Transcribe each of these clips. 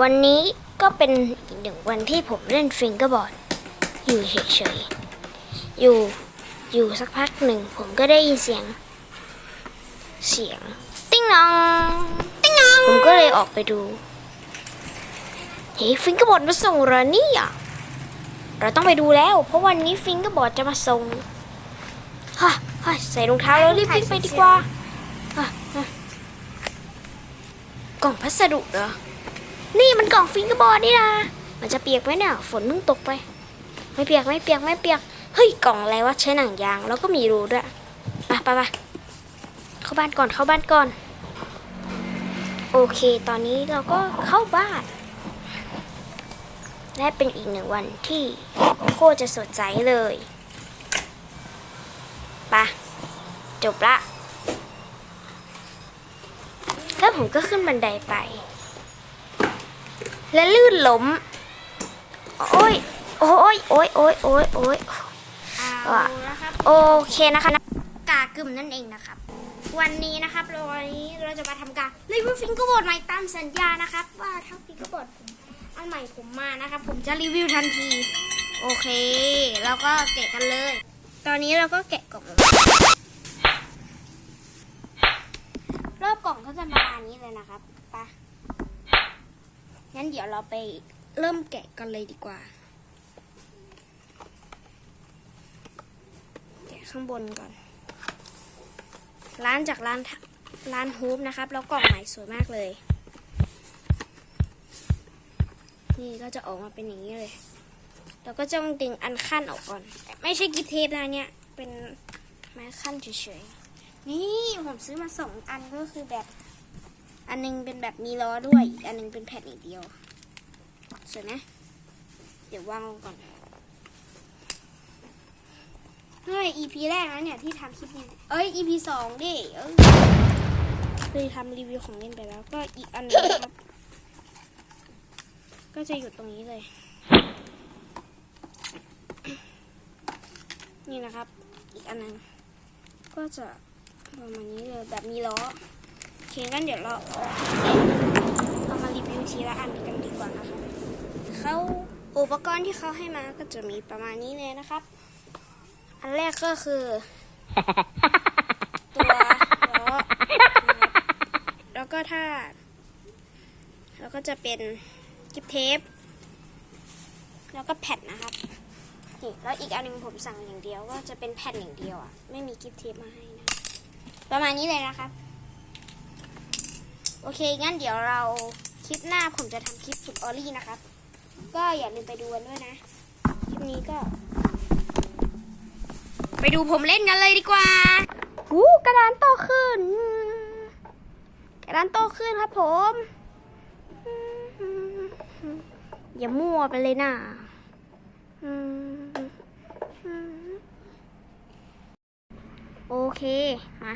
วันนี้ก็เป็นอีกหนึ่งวันที่ผมเล่นฟิงเกอร์บอร์ดอยู่เฉยๆ อยู่อยู่สักพักหนึ่งผมก็ได้ยินเสียง เสียง ติ้งนองติ้งนองผมก็เลยออกไปดู เฮ้ยฟิงเกอร์บอร์ดมาส่งเหรอเนี่ยเราต้องไปดูแล้ว เพราะวันนี้ฟิงเกอร์บอร์ดจะมาส่งฮะฮะใส่รองเท้าแล้วรีบวิ่งไปดีกว่าฮะฮะกล่องพัสดุเหรอ นี่มันกล่องฟิงเกอร์บอร์ดนี่นะมันจะเปียกไหมเนี่ย ฝนเพิ่งตกไป ไม่เปียกไม่เปียกไม่เปียก เฮ้ยกล่องอะไรวะใช้หนังยาง แล้วก็มีรูด้วยไปไปไปเข้าบ้านก่อนเข้าบ้านก่อน โอเค ตอนนี้เราก็เข้าบ้าน และเป็นอีกหนึ่งวันที่โคจะสดใสเลยปะจบละแล้วผมก็ขึ้นบันไดไป และลื่นล้ม โอ้ย โอ้ย โอ้ย โอ้ย โอ้ย โอ้ยเอาละครับโอเคนะคะนะกากึมนั่นเองนะครับ วันนี้นะครับเราวันนี้เราจะมาทำการรีวิวฟิงเกอร์บอร์ดใหม่ตามสัญญานะครับ ว่าถ้าฟิงเกอร์บอร์ดผมอันใหม่ผมมานะครับ ผมจะรีวิวทันที โอเค แล้วก็แกะกันเลย ตอนนี้เราก็แกะกล่องออกมารอบกล่องก็จะประมาณนี้เลยนะครับไปะ งั้นเดี๋ยวเราไปเริ่มแกะกันเลยดีกว่า แกะข้างบนก่อน ร้านจากร้านร้านฮูปนะครับ แล้วกล่องใหม่สวยมากเลย นี่ก็จะออกมาเป็นอย่างนี้เลยแล้วก็จะต้องดึงอันขั้นออกก่อน ไม่ใช่กิฟเทปนะเนี่ย เป็นไม้ขั้นเฉยๆ นี่ผมซื้อมาสองอันก็คือแบบ อันหนึงเป็นแบบมีล้อด้วย อีกอันหนึงเป็นแผ่นอย่างเดียวสวยไหมเดี๋ยววางลงก่อนเฮ้ย EP แรกนะเนี่ยที่ทำคลิปเนี่ยเอ้ย EP สองดิ เอ้ยเคยทำรีวิวของเล่นไปแล้ว ก็อีกอันหนึงครับ ก็จะอยู่ตรงนี้เลย นี่นะครับ อีกอันหนึงก็จะประมาณนี้เลยแบบมีล้อ งั้นเดี๋ยวเราเอามารีวิวทีละอันกันดีกว่านะคะเขาอุปกรณ์ที่เขาให้มาก็จะมีประมาณนี้เลยนะครับ อันแรกก็คือ ตัวล้อนะครับแล้วก็ถ้า แล้วก็จะเป็นกิฟเทป แล้วก็แผ่นนะครับนี่แล้วอีกอันหนึงผมสั่งอย่างเดียวก็จะเป็นแผ่นอย่างเดียวอะ ไม่มีกิฟเทปมาให้นะ ประมาณนี้เลยนะครับ โอเค งั้นเดี๋ยวเราคลิปหน้าผมจะทำคลิปฝึกออลลี่นะครับ ก็อย่าลืมไปดูกันด้วยนะ คลิปนี้ก็ ไปดูผมเล่นกันเลยดีกว่าวู้กระดานโตขึ้น กระดานโตขึ้นครับผม อย่ามั่วไปเลยนะโอเค มา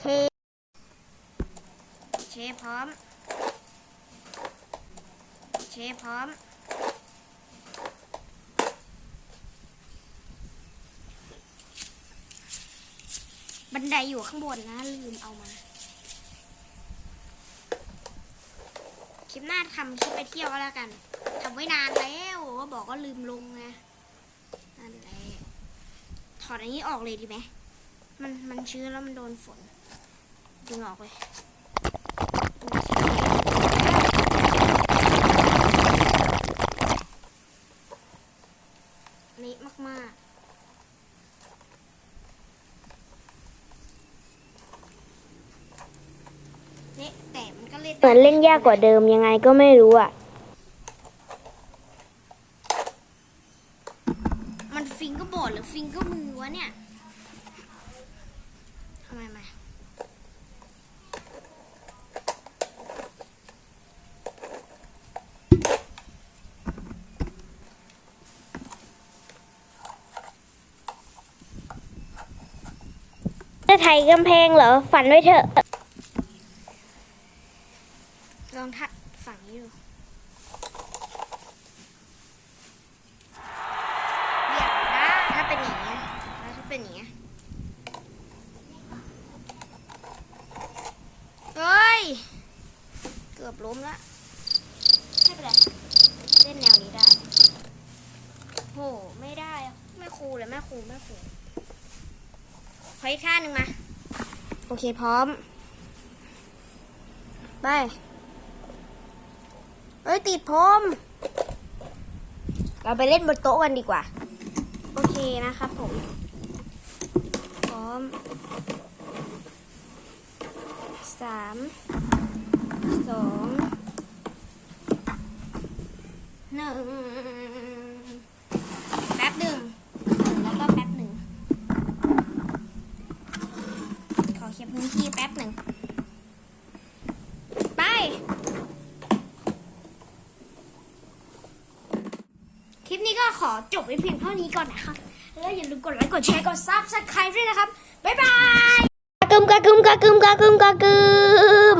เค เชฟพร้อม เชฟพร้อม บันไดอยู่ข้างบนนะ ลืมเอามา คลิปหน้าทำคลิปไปเที่ยวก็แล้วกันทำไว้นานแล้วก็บอกว่าลืมลงไงนั่นแหละถอดอันนี้ออกเลยดีไหมมันมันชื้นแล้วมันโดนฝน ดึงออกเลยเละมากๆเละแต่มันก็เละเหมือนเล่นยากกว่าเดิมยังไงก็ไม่รู้อะ มันฟิงก็บอร์ดหรือฟิงก็มือวะเนี่ย จะไถกำแพงเหรอ ฝันไว้เถอะ ลองทักฝังนี้ดูเดี๋ยวนะถ้าเป็นีถ้าไปหนีเฮ้ย เกือบล้มละไม่เป็เล่นแนวนี้ได้โห ไม่ได้อม่ครูเลยแม่ครูแม่ครู ขออีกท่าหนึ่งมา โอเคพร้อม ไป เอ้ย ติดผมเราไปเล่นบนโต๊ะกันดีกว่า โอเคนะครับผม พร้อม สาม สอง หนึ่ง แป๊บหนึ่งแล้วก็แป๊บหนึ่ง ขอเคลียร์พื้นที่แป๊บหนึ่ง ไป ค ลิปนี้ก็ขอจบไว้เพียงเท่านี้ก่อนนะครับ แล้วอย่าลืมกดไลค์ กดแชร์ กดซับสไครต์ด้วยนะครับ บ๊ายบายกึมกะกึมกะกึมกะกึมกะกึม